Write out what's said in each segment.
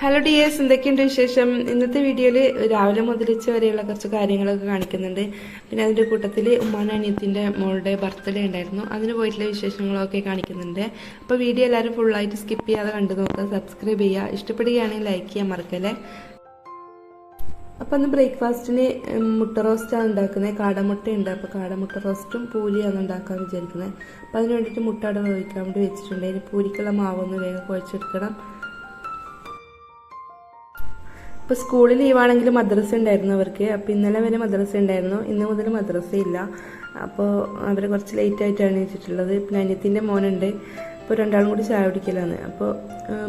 Hello dears എന്തൊക്കെയുണ്ട് വിശേഷം? ഇന്നത്തെ വീഡിയോയിൽ രാവിലെ മുതലിച്ച് വരെയുള്ള കുറച്ച് കാര്യങ്ങളൊക്കെ കാണിക്കുന്നുണ്ട്. പിന്നെ അതിന്റെ കൂട്ടത്തിൽ ഉമ്മാന അനിയത്തിന്റെ മോളുടെ ബർത്ത്ഡേ ഉണ്ടായിരുന്നു. അതിന് പോയിട്ടുള്ള വിശേഷങ്ങളൊക്കെ കാണിക്കുന്നുണ്ട്. അപ്പോൾ വീഡിയോ എല്ലാവരും ഫുള്ളായിട്ട് സ്കിപ്പ് ചെയ്യാതെ കണ്ടു നോക്കുക സബ്സ്ക്രൈബ് ചെയ്യുക. ഇഷ്ടപ്പെടുകയാണെങ്കിൽ ലൈക്ക് ചെയ്യാൻ മറക്കല്ലേ? അപ്പോൾ അന്ന് ബ്രേക്ക്ഫാസ്റ്റിന് മുട്ട റോസ്റ്റാണ് ഉണ്ടാക്കുന്നത് കാടമുട്ടയുണ്ട് അപ്പോൾ കാടമുട്ട റോസ്റ്റും പൂരിയാണ് ഉണ്ടാക്കാൻ വിചാരിക്കുന്നത്. അപ്പോൾ അതിന് വേണ്ടിയിട്ട് മുട്ട അവിടെ വേവിക്കാൻ വേണ്ടി വെച്ചിട്ടുണ്ട്. അതിന് പൂരിക്കുള്ള മാവൊന്ന് വേഗം കുഴച്ചെടുക്കണം. ഇപ്പോൾ സ്കൂളിൽ ലീവാണെങ്കിൽ മദ്രസ ഉണ്ടായിരുന്നു അവർക്ക്. അപ്പോൾ ഇന്നലെ വരെ മദ്രസ ഉണ്ടായിരുന്നു. ഇന്ന് മുതൽ മദ്രസ ഇല്ല. അപ്പോൾ അവർ കുറച്ച് ലേറ്റ് ആയിട്ടാണ് എണീച്ചിട്ടുള്ളത് പിന്നെ അനിയത്തിന്റെ മോനുണ്ട്. അപ്പോൾ രണ്ടാളും കൂടി ചായ കുടിക്കലാണ്. അപ്പോൾ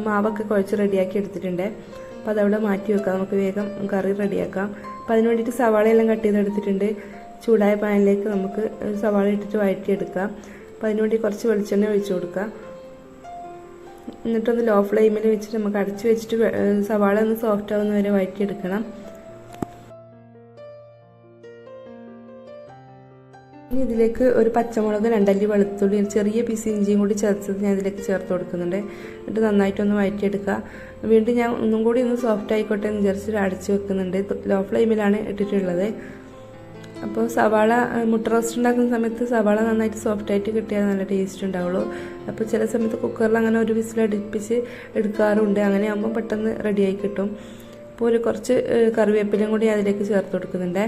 മാവൊക്കെ കുഴച്ച് റെഡിയാക്കി എടുത്തിട്ടുണ്ട്. അപ്പോൾ അതവിടെ മാറ്റി വെക്കാം. നമുക്ക് വേഗം കറി റെഡിയാക്കാം. അപ്പോൾ അതിന് സവാള എല്ലാം കട്ട് ചെയ്തെടുത്തിട്ടുണ്ട്. ചൂടായ പാനിലേക്ക് നമുക്ക് സവാള ഇട്ടിട്ട് വഴറ്റിയെടുക്കാം. അപ്പോൾ അതിനുവേണ്ടി കുറച്ച് വെളിച്ചെണ്ണ ഒഴിച്ചു കൊടുക്കാം. എന്നിട്ടൊന്ന് ലോ ഫ്ലെയിമിൽ വെച്ചിട്ട് നമുക്ക് അടച്ചു വെച്ചിട്ട് സവാള ഒന്ന് സോഫ്റ്റ് ആവുന്ന വരെ വഴറ്റിയെടുക്കണം. ഇനി ഇതിലേക്ക് ഒരു പച്ചമുളക് രണ്ടല്ലി വെളുത്തുള്ളി ചെറിയ പീസ് ഇഞ്ചിയും കൂടി ചേർത്തത് ഞാൻ ഇതിലേക്ക് ചേർത്ത് കൊടുക്കുന്നുണ്ട്. എന്നിട്ട് നന്നായിട്ടൊന്ന് വഴറ്റിയെടുക്കുക. വീണ്ടും ഞാൻ ഒന്നും കൂടി ഒന്ന് സോഫ്റ്റ് ആയിക്കോട്ടെ എന്ന് വിചാരിച്ചിട്ട് അടച്ചു വെക്കുന്നുണ്ട്. ലോ ഫ്ലെയിമിലാണ് ഇട്ടിട്ടുള്ളത്. അപ്പോൾ സവാള മുട്ട റോസ്റ്റ് ഉണ്ടാക്കുന്ന സമയത്ത് സവാള നന്നായിട്ട് സോഫ്റ്റ് ആയിട്ട് കിട്ടിയാൽ നല്ല ടേസ്റ്റ് ഉണ്ടാവുള്ളൂ. അപ്പോൾ ചില സമയത്ത് കുക്കറിൽ അങ്ങനെ ഒരു വിസിൽ അടുപ്പിച്ച് എടുക്കാറുണ്ട്. അങ്ങനെ ആകുമ്പോൾ പെട്ടെന്ന് റെഡിയായി കിട്ടും. അപ്പോൾ ഒരു കുറച്ച് കറിവേപ്പിലും കറിവേപ്പിലയും കൂടി അതിലേക്ക് ചേർത്ത് കൊടുക്കുന്നുണ്ട്.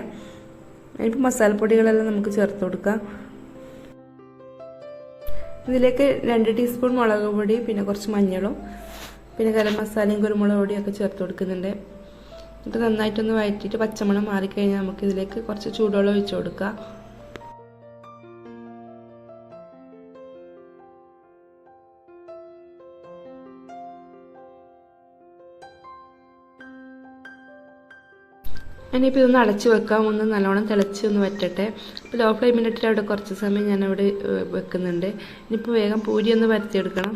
ഇപ്പോൾ മസാലപ്പൊടികളെല്ലാം നമുക്ക് ചേർത്ത് കൊടുക്കാം. ഇതിലേക്ക് രണ്ട് ടീസ്പൂൺ മുളക് പൊടി പിന്നെ കുറച്ച് മഞ്ഞളും പിന്നെ ഗരം മസാലയും കുരുമുളക് പൊടിയൊക്കെ ചേർത്ത് കൊടുക്കുന്നുണ്ട്. എന്നിട്ട് നന്നായിട്ടൊന്ന് വഴറ്റിയിട്ട് പച്ചമണം മാറിക്കഴിഞ്ഞാൽ നമുക്ക് ഇതിലേക്ക് കുറച്ച് ചൂടുവെള്ളം ഒഴിച്ചു കൊടുക്കുക ഇനിയിപ്പോൾ ഇതൊന്ന് അടച്ച് വെക്കാം. ഒന്ന് നല്ലോണം തിളച്ച് ഒന്ന് വറ്റട്ടെ. ഇപ്പോൾ ലോ ഫ്ലെയിമിലിട്ടിട്ട് അവിടെ കുറച്ച് സമയം ഞാനവിടെ വെക്കുന്നുണ്ട്. ഇനിയിപ്പോൾ വേഗം പൂരി ഒന്ന് പരത്തിയെടുക്കണം.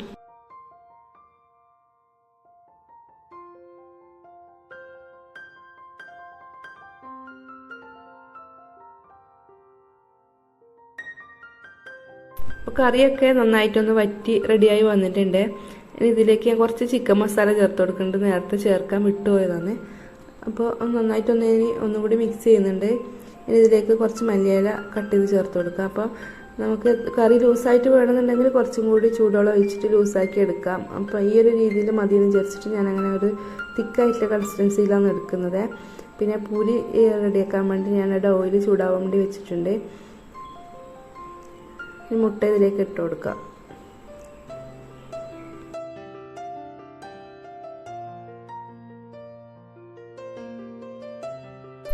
അപ്പോൾ കറിയൊക്കെ നന്നായിട്ടൊന്ന് വറ്റി റെഡിയായി വന്നിട്ടുണ്ട്. ഇനി ഇതിലേക്ക് ഞാൻ കുറച്ച് ചിക്കൻ മസാല ചേർത്ത് കൊടുക്കുന്നുണ്ട്. നേരത്തെ ചേർക്കാൻ വിട്ടുപോയതാണ്. അപ്പോൾ നന്നായിട്ടൊന്ന് ഇനി ഒന്നുകൂടി മിക്സ് ചെയ്യുന്നുണ്ട്. ഇനി ഇതിലേക്ക് കുറച്ച് മല്ലിയില കട്ട് ചെയ്ത് ചേർത്ത് കൊടുക്കുക അപ്പോൾ നമുക്ക് കറി ലൂസായിട്ട് വേണമെന്നുണ്ടെങ്കിൽ കുറച്ചും കൂടി ചൂടോളം ഒഴിച്ചിട്ട് ലൂസാക്കി എടുക്കാം. അപ്പോൾ ഈ ഒരു രീതിയിൽ മതി എന്ന് വിചാരിച്ചിട്ട് ഞാൻ അങ്ങനെ ഒരു തിക്കായിട്ടുള്ള കൺസിസ്റ്റൻസിയിലാണ് എടുക്കുന്നത്. പിന്നെ പൂരി റെഡിയാക്കാൻ വേണ്ടി ഞാൻ ഡോയിൽ ചൂടാവാൻ വേണ്ടി വെച്ചിട്ടുണ്ട്. ഈ മുട്ട ഇതിലേക്ക് ഇട്ട് കൊടുക്കുക.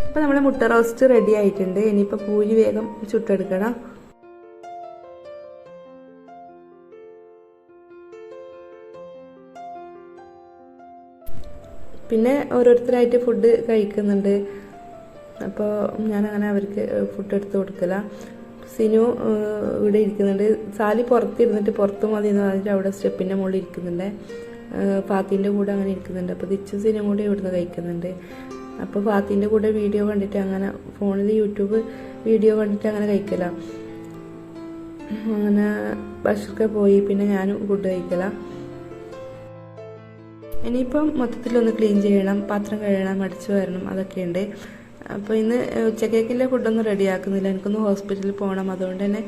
അപ്പോൾ നമ്മുടെ മുട്ട റോസ്റ്റ് റെഡി ആയിട്ടുണ്ട്. ഇനിയിപ്പോൾ പൂരി വേഗം ചുട്ടെടുക്കണം. പിന്നെ ഓരോരുത്തരായിട്ട് ഫുഡ് കഴിക്കുന്നുണ്ട്. അപ്പോൾ ഞാനങ്ങനെ അവർക്ക് ഫുഡ് എടുത്ത് കൊടുക്കല. സിനു ഇവിടെ ഇരിക്കുന്നുണ്ട്. സാലി പുറത്തിരുന്നിട്ട് പുറത്ത് മതി എന്ന് പറഞ്ഞിട്ട് അവിടെ സ്റ്റെപ്പിന്റെ മുകളിൽ ഇരിക്കുന്നുണ്ട്. ഫാത്തിന്റെ കൂടെ അങ്ങനെ ഇരിക്കുന്നുണ്ട്. അപ്പോൾ ദിച്ചും സിനും കൂടെ ഇവിടുന്ന് കഴിക്കുന്നുണ്ട്. അപ്പോൾ ഫാത്തിന്റെ കൂടെ വീഡിയോ കണ്ടിട്ട് അങ്ങനെ ഫോണിൽ യൂട്യൂബ് വീഡിയോ കണ്ടിട്ട് അങ്ങനെ കഴിക്കല. അങ്ങനെ ബഷൊക്കെ പോയി പിന്നെ ഞാനും ഫുഡ് കഴിക്കല. ഇനിയിപ്പം മൊത്തത്തിലൊന്ന് ക്ലീൻ ചെയ്യണം പാത്രം കഴുകണം അടിച്ചു വരണം അതൊക്കെയുണ്ട്. അപ്പോൾ ഇന്ന് ഉച്ചക്കേക്കിന്റെ ഫുഡൊന്നും റെഡിയാക്കുന്നില്ല. എനിക്കൊന്ന് ഹോസ്പിറ്റലിൽ പോകണം. അതുകൊണ്ട് തന്നെ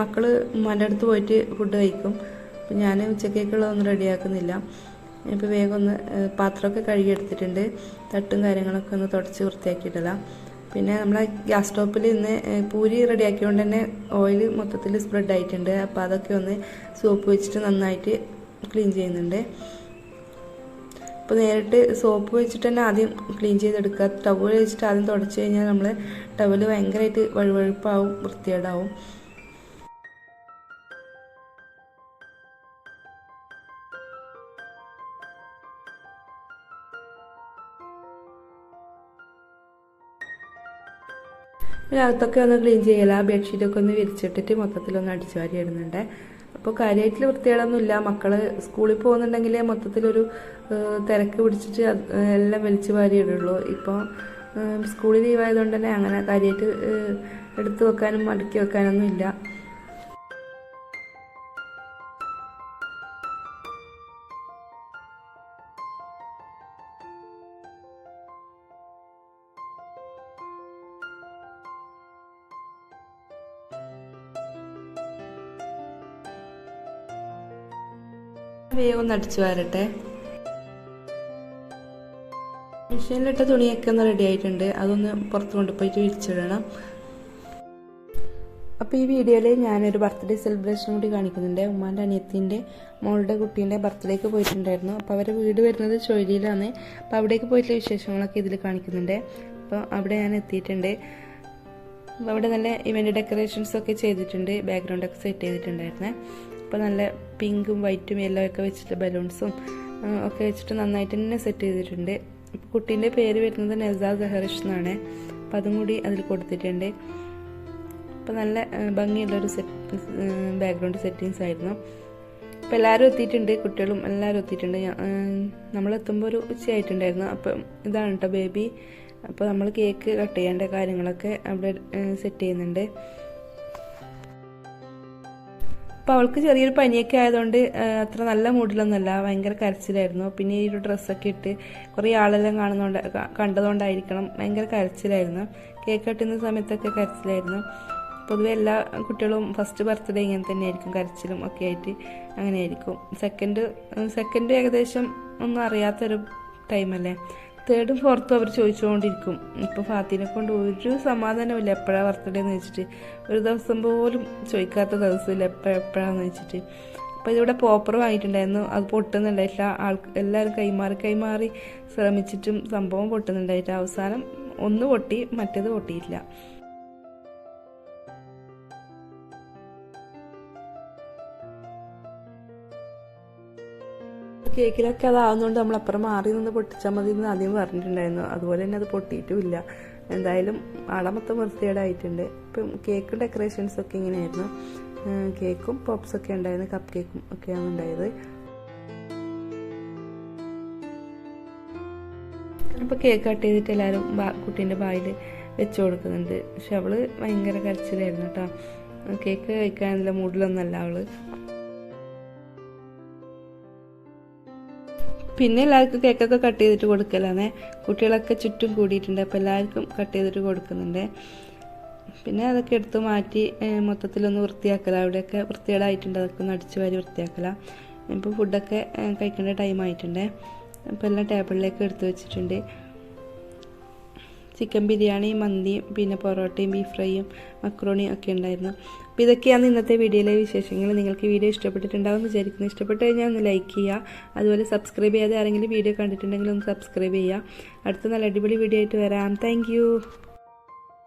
മക്കൾ ഉമ്മാന്റെ അടുത്ത് പോയിട്ട് ഫുഡ് കഴിക്കും. അപ്പം ഞാൻ ഉച്ചക്കേക്കുള്ളതൊന്നും റെഡിയാക്കുന്നില്ല. ഇപ്പോൾ വേഗം ഒന്ന് പാത്രമൊക്കെ കഴുകിയെടുത്തിട്ടുണ്ട്. തട്ടും കാര്യങ്ങളൊക്കെ ഒന്ന് തുടച്ച് വൃത്തിയാക്കിയിട്ടില്ല പിന്നെ നമ്മളെ ഗ്യാസ് സ്റ്റോപ്പിൽ ഇന്ന് പൂരി റെഡിയാക്കിയതുകൊണ്ട് തന്നെ ഓയിൽ മൊത്തത്തിൽ സ്പ്രെഡ് ആയിട്ടുണ്ട് അപ്പോൾ അതൊക്കെ ഒന്ന് സോപ്പ് വെച്ചിട്ട് നന്നായിട്ട് ക്ലീൻ ചെയ്യുന്നുണ്ട്. അപ്പോൾ നേരിട്ട് സോപ്പ് വെച്ചിട്ട് തന്നെ ആദ്യം ക്ലീൻ ചെയ്തെടുക്കുക. ടവൽ വെച്ചിട്ട് ആദ്യം തുടച്ച് കഴിഞ്ഞാൽ നമ്മൾ ടവൽ ഭയങ്കരമായിട്ട് വഴുവഴുപ്പാവും വൃത്തികേടാവും. പിന്നെ അകത്തൊക്കെ ഒന്ന് ക്ലീൻ ചെയ്യല. ബെഡ്ഷീറ്റൊക്കെ ഒന്ന് വിരിച്ചിട്ടിട്ട് മൊത്തത്തിലൊന്ന് അടിച്ചു വാരി ഇടുന്നുണ്ട് അപ്പോൾ കാര്യമായിട്ടുള്ള വൃത്തികളൊന്നുമില്ല മക്കൾ സ്കൂളിൽ പോകുന്നുണ്ടെങ്കിൽ മൊത്തത്തിലൊരു തിരക്ക് പിടിച്ചിട്ട് എല്ലാം വലിച്ചു വാരി ഇടുള്ളൂ ഇപ്പോൾ സ്കൂളിൽ ലീവായതുകൊണ്ട് തന്നെ അങ്ങനെ കാര്യമായിട്ട് എടുത്തു വെക്കാനും മടക്കി വെക്കാനൊന്നും ഇല്ല വേഗം ഒന്ന് അടിച്ചു വരട്ടെ. മെഷീനിലിട്ട തുണിയൊക്കെ ഒന്ന് റെഡി ആയിട്ടുണ്ട്. അതൊന്ന് പുറത്ത് കൊണ്ടുപോയിട്ട് വിരിച്ചിടണം. അപ്പോൾ ഈ വീഡിയോയിൽ ഞാനൊരു ബർത്ത്ഡേ സെലിബ്രേഷൻ കൂടി കാണിക്കുന്നുണ്ട്. ഉമ്മാന്റെ അനിയത്തിന്റെ മോളുടെ കുട്ടീന്റെ ബർത്ത്ഡേക്ക് പോയിട്ടുണ്ടായിരുന്നു. അപ്പോൾ അവരുടെ വീട് വരുന്നത് ചൊയ്ലിയിലാണ് അപ്പോൾ അവിടേക്ക് പോയിട്ടുള്ള വിശേഷങ്ങളൊക്കെ ഇതിൽ കാണിക്കുന്നുണ്ട്. അപ്പോൾ അവിടെ ഞാൻ എത്തിയിട്ടുണ്ട്. അപ്പോൾ അവിടെ നല്ല ഇവന്റ് ഡെക്കറേഷൻസ് ഒക്കെ ചെയ്തിട്ടുണ്ട്. ബാക്ക്ഗ്രൗണ്ട് ഒക്കെ സെറ്റ് ചെയ്തിട്ടുണ്ടായിരുന്നേ. അപ്പോൾ നല്ല പിങ്കും വൈറ്റും യെല്ലോ ഒക്കെ വെച്ചിട്ട് ബലൂൺസും ഒക്കെ വെച്ചിട്ട് നന്നായിട്ട് തന്നെ സെറ്റ് ചെയ്തിട്ടുണ്ട്. ഇപ്പോൾ കുട്ടീന്റെ പേര് വരുന്നത് നെസാ സഹറിഷ് എന്നാണ്. അപ്പം അതും കൂടി അതിൽ കൊടുത്തിട്ടുണ്ട്. അപ്പോൾ നല്ല ഭംഗിയുള്ളൊരു സെറ്റ് ബാക്ക്ഗ്രൗണ്ട് സെറ്റിങ്സ് ആയിരുന്നു. അപ്പം എല്ലാവരും എത്തിയിട്ടുണ്ട് കുട്ടികളും എല്ലാവരും എത്തിയിട്ടുണ്ട്. നമ്മളെത്തുമ്പോൾ ഒരു ഉച്ചയായിട്ടുണ്ടായിരുന്നു. അപ്പം ഇതാണ് കേട്ടോ ബേബി അപ്പോൾ നമ്മൾ കേക്ക് കട്ട് ചെയ്യേണ്ട കാര്യങ്ങളൊക്കെ അവിടെ സെറ്റ് ചെയ്യുന്നുണ്ട്. അപ്പോൾ അവൾക്ക് ചെറിയൊരു പനിയൊക്കെ ആയതുകൊണ്ട് അത്ര നല്ല മൂഡിലൊന്നുമല്ല. ഭയങ്കര കരച്ചിലായിരുന്നു. പിന്നെ ഈ ഒരു ഡ്രസ്സൊക്കെ ഇട്ട് കുറേ ആളെല്ലാം കാണുന്നോണ്ട് കണ്ടതുകൊണ്ടായിരിക്കണം ഭയങ്കര കരച്ചിലായിരുന്നു. കേക്ക് കട്ടുന്ന സമയത്തൊക്കെ കരച്ചിലായിരുന്നു. പൊതുവെ എല്ലാ കുട്ടികളും ഫസ്റ്റ് ബർത്ത്ഡേ ഇങ്ങനെ തന്നെ ആയിരിക്കും കരച്ചിലും ഒക്കെ ആയിട്ട് അങ്ങനെ ആയിരിക്കും സെക്കൻഡ് സെക്കൻഡ് ഏകദേശം ഒന്നും അറിയാത്തൊരു ടൈമല്ലേ? തേർഡും ഫോർത്തും അവർ ചോദിച്ചുകൊണ്ടിരിക്കും ഇപ്പോൾ ഫാത്തിനെ കൊണ്ട് ഒരു സമാധാനമില്ല എപ്പോഴാണ് ബർത്ത്ഡേ എന്ന് വെച്ചിട്ട്. ഒരു ദിവസം പോലും ചോദിക്കാത്ത ദിവസമില്ല. എപ്പോൾ എപ്പോഴാന്ന് വെച്ചിട്ട്. അപ്പോൾ ഇതിവിടെ പോപ്പർ വാങ്ങിയിട്ടുണ്ടായിരുന്നു അത് പൊട്ടുന്നുണ്ടായിട്ടില്ല ആൾ എല്ലാവരും കൈമാറി കൈമാറി ശ്രമിച്ചിട്ടും സംഭവം പൊട്ടുന്നുണ്ടായിട്ടില്ല അവസാനം ഒന്ന് പൊട്ടി മറ്റേത് പൊട്ടിയിട്ടില്ല. കേക്കിലൊക്കെ അതാവുന്നതുകൊണ്ട് നമ്മൾ അപ്പുറം മാറി നിന്ന് പൊട്ടിച്ചാൽ മതി എന്ന് ആദ്യം പറഞ്ഞിട്ടുണ്ടായിരുന്നു. അതുപോലെ തന്നെ അത് പൊട്ടിയിട്ടുമില്ല. എന്തായാലും ആടെ മൊത്തം വൃത്തികേടായിട്ടുണ്ട്. ഇപ്പം കേക്ക് ഡെക്കറേഷൻസൊക്കെ ഇങ്ങനെയായിരുന്നു. കേക്കും പോപ്സൊക്കെ ഉണ്ടായിരുന്നു കപ്പ് കേക്കും ഒക്കെയാണ് ഉണ്ടായത്. അപ്പോൾ കേക്ക് കട്ട് ചെയ്തിട്ട് എല്ലാവരും കുട്ടീന്റെ ബായിൽ വെച്ച് കൊടുക്കുന്നുണ്ട്. പക്ഷെ അവൾ ഭയങ്കര കരച്ചിലായിരുന്നു കേട്ടോ. കേക്ക് കഴിക്കാനുള്ള മൂഡിലൊന്നല്ല അവൾ. പിന്നെ എല്ലാവർക്കും കേക്കൊക്കെ കട്ട് ചെയ്തിട്ട് കൊടുക്കലാണ്. കുട്ടികളൊക്കെ ചുറ്റും കൂടിയിട്ടുണ്ട് അപ്പോൾ എല്ലാവർക്കും കട്ട് ചെയ്തിട്ട് കൊടുക്കുന്നുണ്ട്. പിന്നെ അതൊക്കെ എടുത്ത് മാറ്റി മൊത്തത്തിലൊന്ന് വൃത്തിയാക്കല. അവിടെയൊക്കെ വൃത്തികേടായിട്ടുണ്ട് അതൊക്കെ ഒന്ന് അടിച്ചു വാരി വൃത്തിയാക്കല. ഇപ്പോൾ ഫുഡൊക്കെ കഴിക്കേണ്ട ടൈം ആയിട്ടുണ്ട്. അപ്പോൾ എല്ലാം ടേബിളിലേക്ക് എടുത്തു വെച്ചിട്ടുണ്ട്. ചിക്കൻ ബിരിയാണി മന്തിയും പിന്നെ പൊറോട്ടയും ബീഫ് ഫ്രൈയും മക്രോണിയും ഒക്കെ ഉണ്ടായിരുന്നു. അപ്പോൾ ഇതൊക്കെയാണ് ഇന്നത്തെ വീഡിയോയിലെ വിശേഷങ്ങൾ. നിങ്ങൾക്ക് വീഡിയോ ഇഷ്ടപ്പെട്ടിട്ടുണ്ടാവും വിചാരിക്കുന്നു. ഇഷ്ടപ്പെട്ട് കഴിഞ്ഞാൽ ഒന്ന് ലൈക്ക് ചെയ്യുക. അതുപോലെ സബ്സ്ക്രൈബ് ചെയ്യാതെ ആരെങ്കിലും വീഡിയോ കണ്ടിട്ടുണ്ടെങ്കിൽ ഒന്ന് സബ്സ്ക്രൈബ് ചെയ്യുക. അടുത്ത നല്ല അടിപൊളി വീഡിയോ ആയിട്ട് വരാം. താങ്ക്